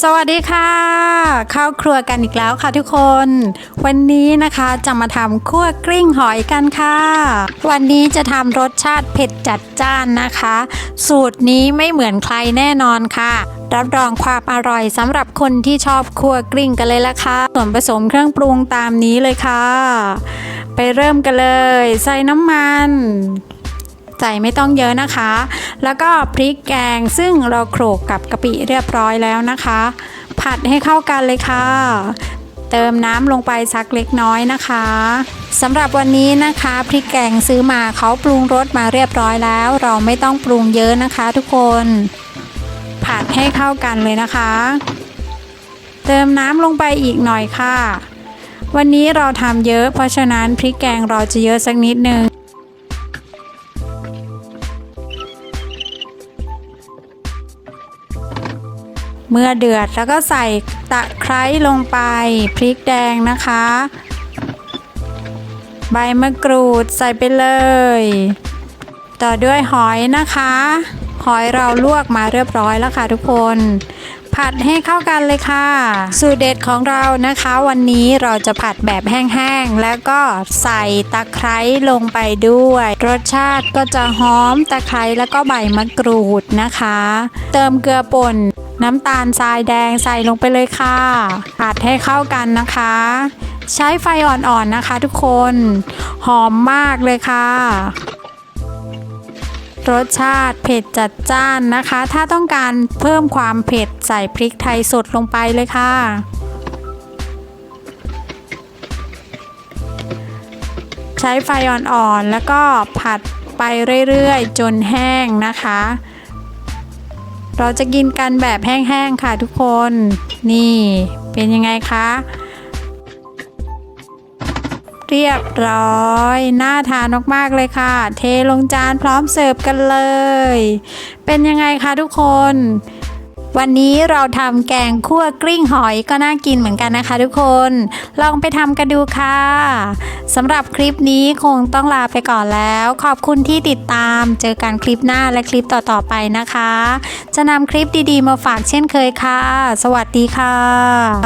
สวัสดีค่ะ เข้าครัวกันอีกแล้วค่ะทุกคน วันนี้นะคะจะมาทำคั่วกลิ้งหอยกันค่ะ วันนี้จะทำรสชาติเผ็ดจัดจ้านนะคะ สูตรนี้ไม่เหมือนใครแน่นอนค่ะ รับรองความอร่อยสำหรับคนที่ชอบคั่วกลิ้งกันเลยละค่ะ ส่วนผสมเครื่องปรุงตามนี้เลยค่ะ ไปเริ่มกันเลย ใส่น้ำมัน ใส่ไม่ต้องเยอะนะคะ แล้วก็พริกแกงซึ่งเราโขลกกับกะปิเรียบร้อยแล้วนะคะ ผัดให้เข้ากันเลยค่ะ เติมน้ำลงไปสักเล็กน้อยนะคะสำหรับวันนี้นะคะพริกแกงซื้อมาเขาปรุงรสมาเรียบร้อยแล้ว เราไม่ต้องปรุงเยอะนะคะ ทุกคน ผัดให้เข้ากันเลยนะคะ เติมน้ำลงไปอีกหน่อยค่ะวันนี้เราทำเยอะเพราะฉะนั้นพริกแกงเราจะเยอะสักนิดนึง เมื่อเดือดแล้วก็ใส่ตะไคร้ลงไป พริกแดงนะคะ ใบมะกรูดใส่ไปเลย ต่อด้วยหอยนะคะ หอยเราลวกมาเรียบร้อยแล้วค่ะทุกคน ผัดให้เข้ากันเลยค่ะ สูตรเด็ดของเรานะคะ วันนี้เราจะผัดแบบแห้งๆแล้วก็ใส่ตะไคร้ลงไปด้วย รสชาติก็จะหอมตะไคร้แล้วก็ใบมะกรูดนะคะ เติมเกลือป่น น้ำตาลทรายแดงใส่ลงไปเลยค่ะผัดให้เข้ากันนะคะ ใช้ไฟอ่อนๆนะคะทุกคน หอมมากเลยค่ะ รสชาติเผ็ดจัดจ้านนะคะ ถ้าต้องการเพิ่มความเผ็ดใส่พริกไทยสดลงไปเลยค่ะใช้ไฟอ่อนๆ แล้วก็ผัดไปเรื่อยๆ จนแห้งนะคะ เราจะกินกันแบบแห้งๆค่ะทุกคน นี่เป็นยังไงคะ เรียบร้อย น่าทานมากๆเลยค่ะ เทลงจานพร้อมเสิร์ฟกันเลย เป็นยังไงคะทุกคน วันนี้เราทำแกงคั่วกลิ้งหอยก็น่ากินเหมือนกันนะคะทุกคน ลองไปทำกันดูค่ะสำหรับคลิปนี้คงต้องลาไปก่อนแล้ว ขอบคุณที่ติดตาม เจอกันคลิปหน้าและคลิปต่อๆไปนะคะ จะนำคลิปดีๆมาฝากเช่นเคยค่ะ สวัสดีค่ะ